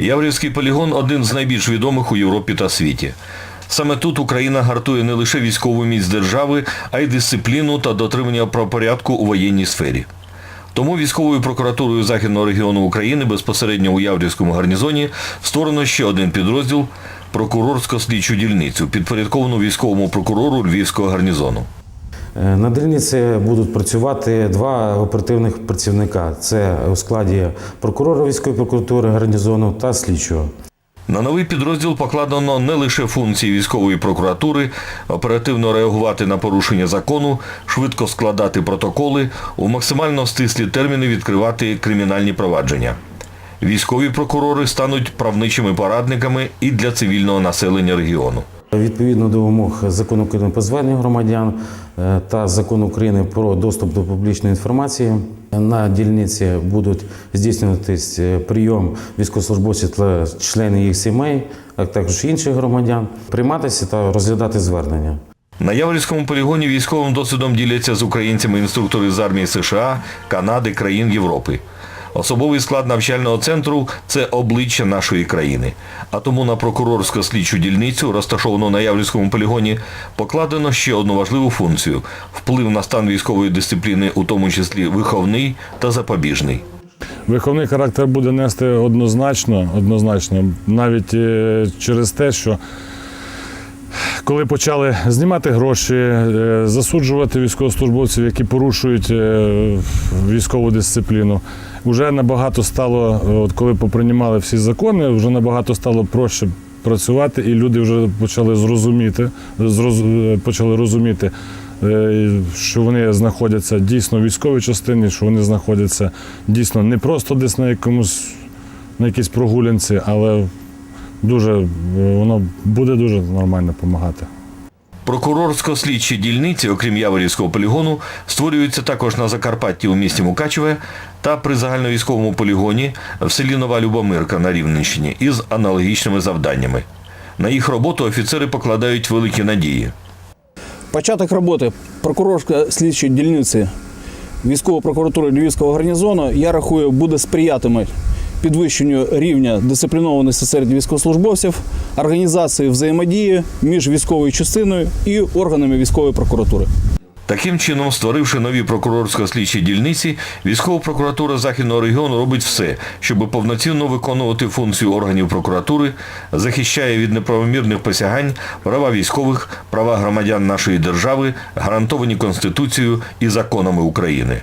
Яврівський полігон один з найбільш відомих у Європі та світі. Саме тут Україна гартує не лише військову міць держави, а й дисципліну та дотримання правопорядку у воєнній сфері. Тому військовою прокуратурою Західного регіону України безпосередньо у Яврівському гарнізоні створено ще один підрозділ прокурорсько-слідчу дільницю, підпорядковану військовому прокурору Львівського гарнізону. Е, На дільниці будуть працювати два оперативних працівника. Це у складі прокурора військової прокуратури гарнізону та слідчого. На новий підрозділ покладено не лише функції військової прокуратури, оперативно реагувати на порушення закону, швидко складати протоколи, у максимально стислі терміни відкривати кримінальні провадження. Військові прокурори стануть правничими порадниками і для цивільного населення регіону. Відповідно до вимог закону України про звернення громадян е, та закону України про доступ до публічної інформації на дільниці будуть здійснюватись е, прийом військовослужбовців та членів їх сімей, а також інших громадян, прийматися та розглядати звернення. На Яворівському полігоні військовим досвідом діляться з українцями інструктори з армії США, Канади, країн Європи. Особовий склад навчального центру це обличчя нашої країни. А тому на прокурорсько слідчу дільницю, розташовану на Яврівському полігоні, покладено ще одну важливу функцію вплив на стан військової дисципліни, у тому числі виховний та запобіжний. Виховний характер буде нести однозначно, однозначно, навіть е, через те, що коли почали знімати гроші, е, засуджувати військовослужбовців, які порушують е, військову дисципліну, вже набагато стало, от коли поприймали всі закони, вже набагато стало проще працювати, і люди вже почали зрозуміти, зроз- е, почали розуміти, що вони знаходяться дійсно в військовій частині, що вони знаходяться дійсно не просто десь на якомусь на якійсь прогулянці, але дуже е, воно буде дуже нормально допомагати. Прокурорсько-слідчі дільниці, окрім Яворівського полігону, створюються також на Закарпатті у місті Мукачеве та при загальновійськовому полігоні в селі Нова Любомирка на Рівненщині із аналогічними завданнями. На їх роботу офіцери покладають великі надії. Початок роботи прокурорсько-слідчої дільниці військової прокуратури Львівського гарнізону, я рахую, буде сприятиме підвищенню рівня дисциплінованості серед військовослужбовців, організації взаємодії між військовою частиною і органами військової прокуратури. Таким чином, створивши нові прокурорсько-слідчі дільниці, військова прокуратура Західного регіону робить все, щоб повноцінно виконувати функцію органів прокуратури, захищає від неправомірних посягань права військових, права громадян нашої держави, гарантовані Конституцією і законами України.